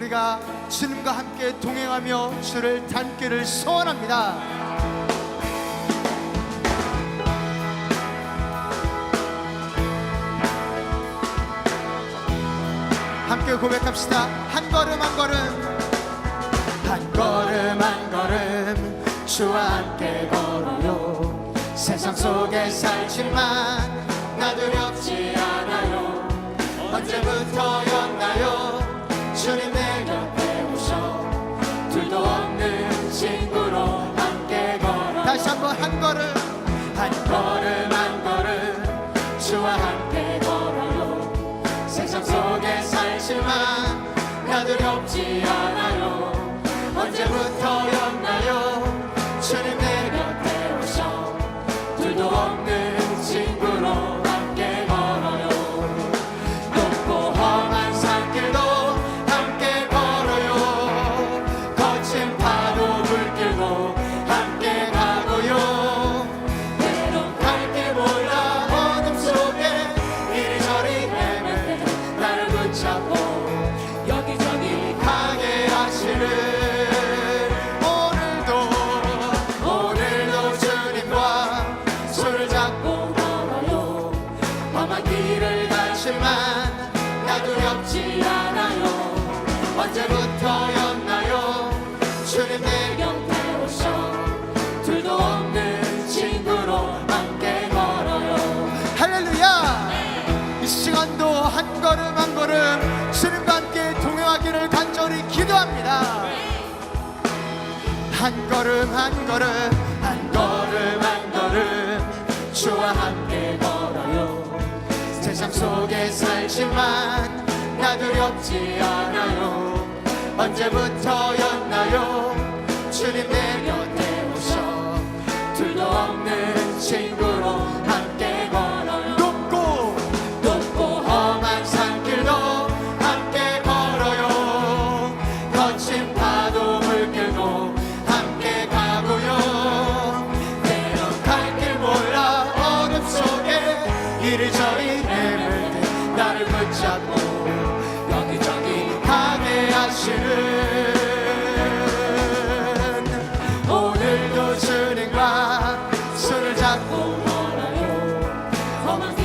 우리가 주님과 함께 동행하며 주를 닮기를 소원합니다. 함께 고백합시다. 한 걸음 한 걸음 한 걸음 한 걸음 주와 함께 걸어요 세상 속에 살지만 나두렵지 없지만 나들이 없지 않아. 어렵지 않아요. 언제부터였나요? 주님 내 곁에 오셔. 둘도 없는 친구로 함께 걸어요. 할렐루야! 네. 이 시간도 한 걸음 한 걸음 주님과 함께 동행하기를 간절히 기도합니다. 네. 한 걸음 한 걸음 한 걸음 한 걸음 주와 함께 걸어요. 세상 속에 살지만 나 두렵지 않아요. 언제부터였나요? 주님 내 곁에 오셔. 둘도 없는 친구로 Thomas.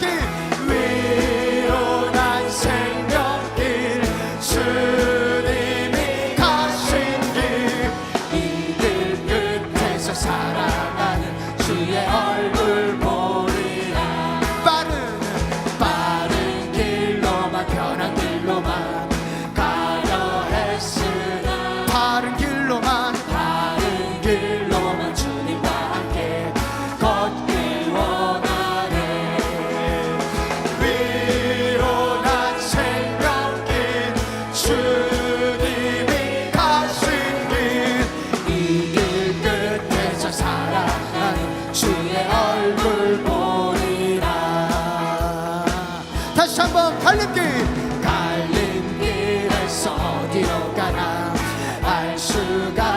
对。是该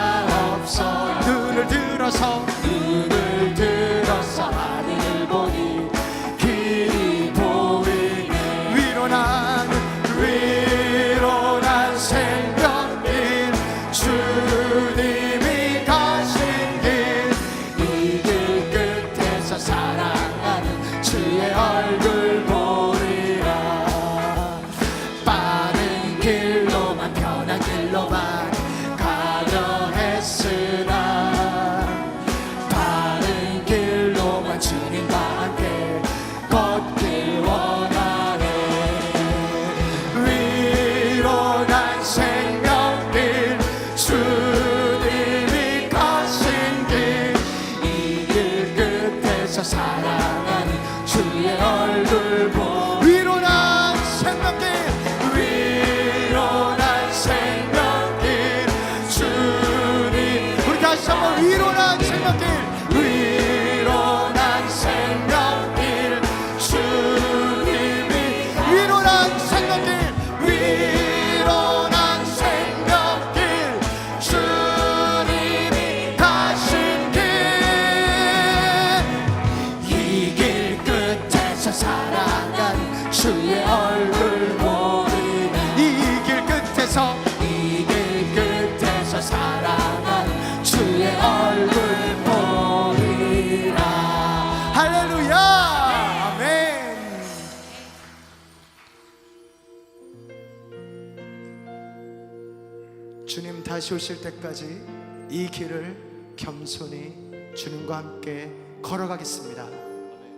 다시 오실 때까지 이 길을 겸손히 주님과 함께 걸어가겠습니다.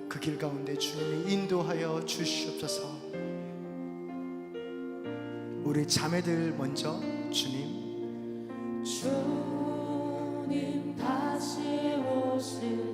그 길 가운데 주님이 인도하여 주시옵소서. 우리 자매들 먼저 주님. 주님 다시 오실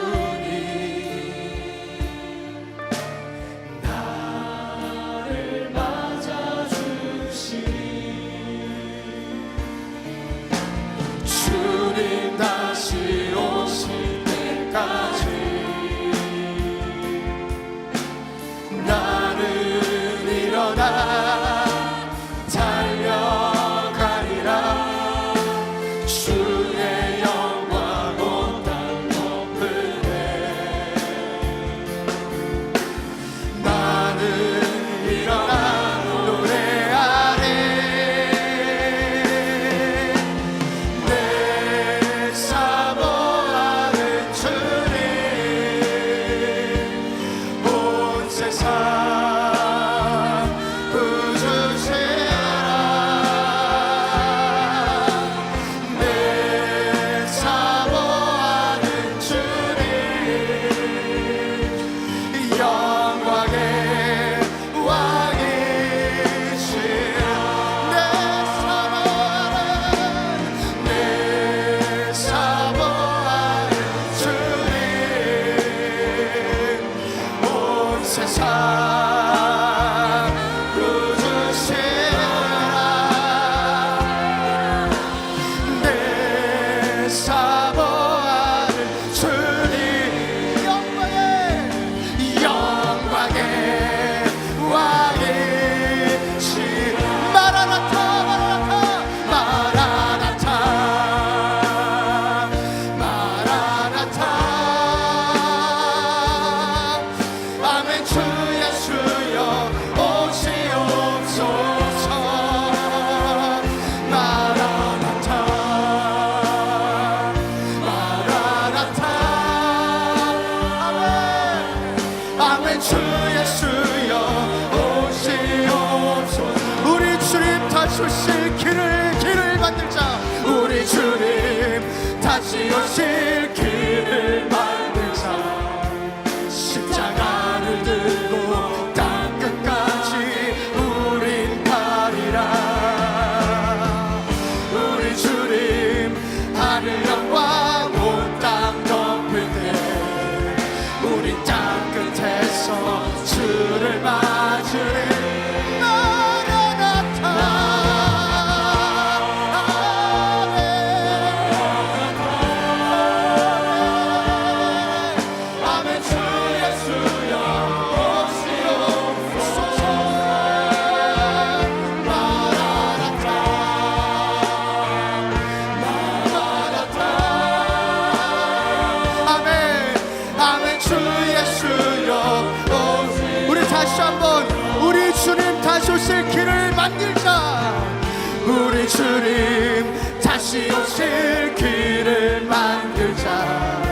shoot. necessário. 다시 오신 주님 다시 오실 길을 만들자.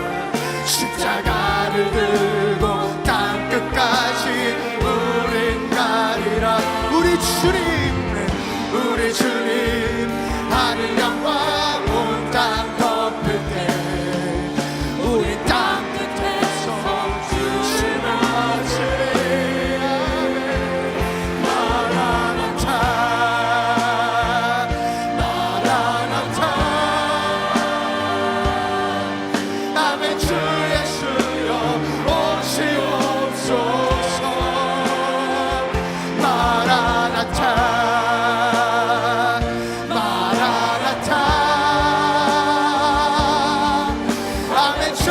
It's